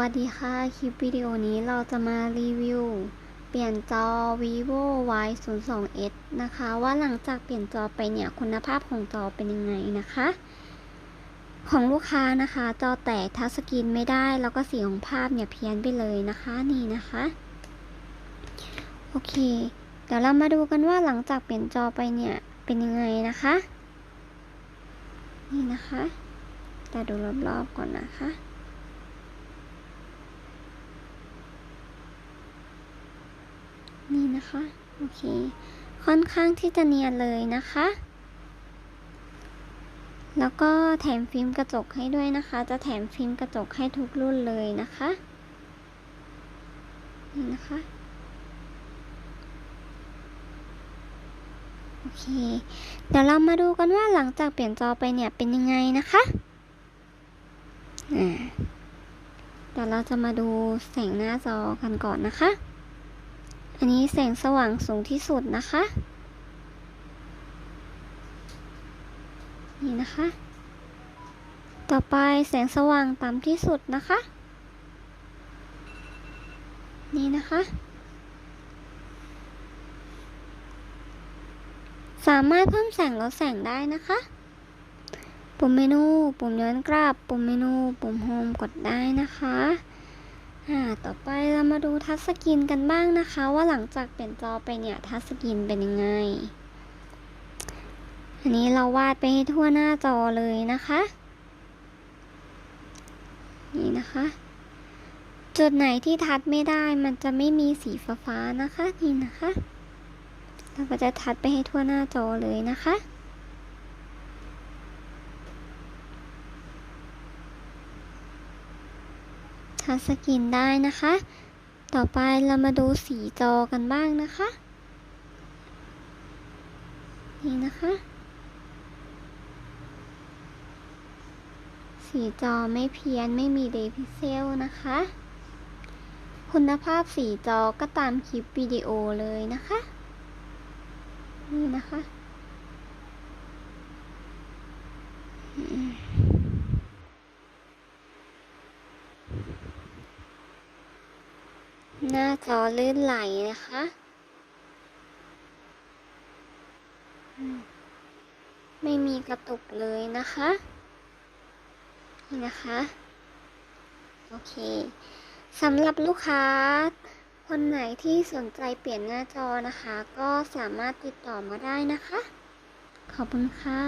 วัสดีค่ะ คลิปวิดีโอนี้เราจะมารีวิว เปลี่ยนจอ vivo y 0 2 s นะคะ ว่าหลังจากเปลี่ยนจอไปเนี่ยคุณภาพของจอเป็นยังไงนะคะ ของลูกค้านะคะ จอแตกทัชสกรีนไม่ได้ แล้วก็สีของภาพเนี่ยเพี้ยนไปเลยนะคะนี่นะคะ โอเค เดี๋ยวเรามาดูกันว่าหลังจากเปลี่ยนจอไปเนี่ยเป็นยังไงนะคะ นี่นะคะ แต่ดูรอบๆก่อนนะคะ นี่ะคะ โอเค ค่อนข้างที่จะเนียนเลยนะคะ แล้วก็แถมฟิล์มกระจกให้ด้วยนะคะ จะแถมฟิล์มกระจกให้ทุกรุ่นเลยนะคะ นี่นะคะ โอเค เดี๋ยวเรามาดูกันว่าหลังจากเปลี่ยนจอไปเนี่ยเป็นยังไงนะคะ อ่าเดี๋ยวเราจะมาดูแสงหน้าจอกันก่อนนะคะ อันนี้แสงสว่างสูงที่สุดนะคะ นี่นะคะ ต่อไปแสงสว่างต่ำที่สุดนะคะ นี่นะคะ สามารถเพิ่มแสงลดแสงได้นะคะ ปุ่มเมนู ปุ่มย้อนกลับ ปุ่มเมนู ปุ่มโฮมกดได้นะคะ ต่อไปเรามาดูทัชสกรีนกันบ้างนะคะ ว่าหลังจากเปลี่ยนจอไปเนี่ยทัชสกรีนเป็นยังไง อันนี้เราวาดไปให้ทั่วหน้าจอเลยนะคะ นี่นะคะ จุดไหนที่ทัดไม่ได้มันจะไม่มีสีฟ้าๆนะคะนี่นะคะ เราก็จะทัดไปให้ทั่วหน้าจอเลยนะคะ ทัชสกรีนได้นะคะ ต่อไปเรามาดูสีจอกันบ้างนะคะ นี่นะคะ สีจอไม่เพี้ยนไม่มีเดย์พิเซลนะคะ คุณภาพสีจอก็ตามคลิปวิดีโอเลยนะคะ นี่นะคะอืม หน้าจอลื่นไหลนะคะ ไม่มีกระตุกเลยนะคะ นี่นะคะ โอเคสำหรับลูกค้า คนไหนที่สนใจเปลี่ยนหน้าจอนะคะ ก็สามารถติดต่อมาได้นะคะ ขอบคุณค่ะ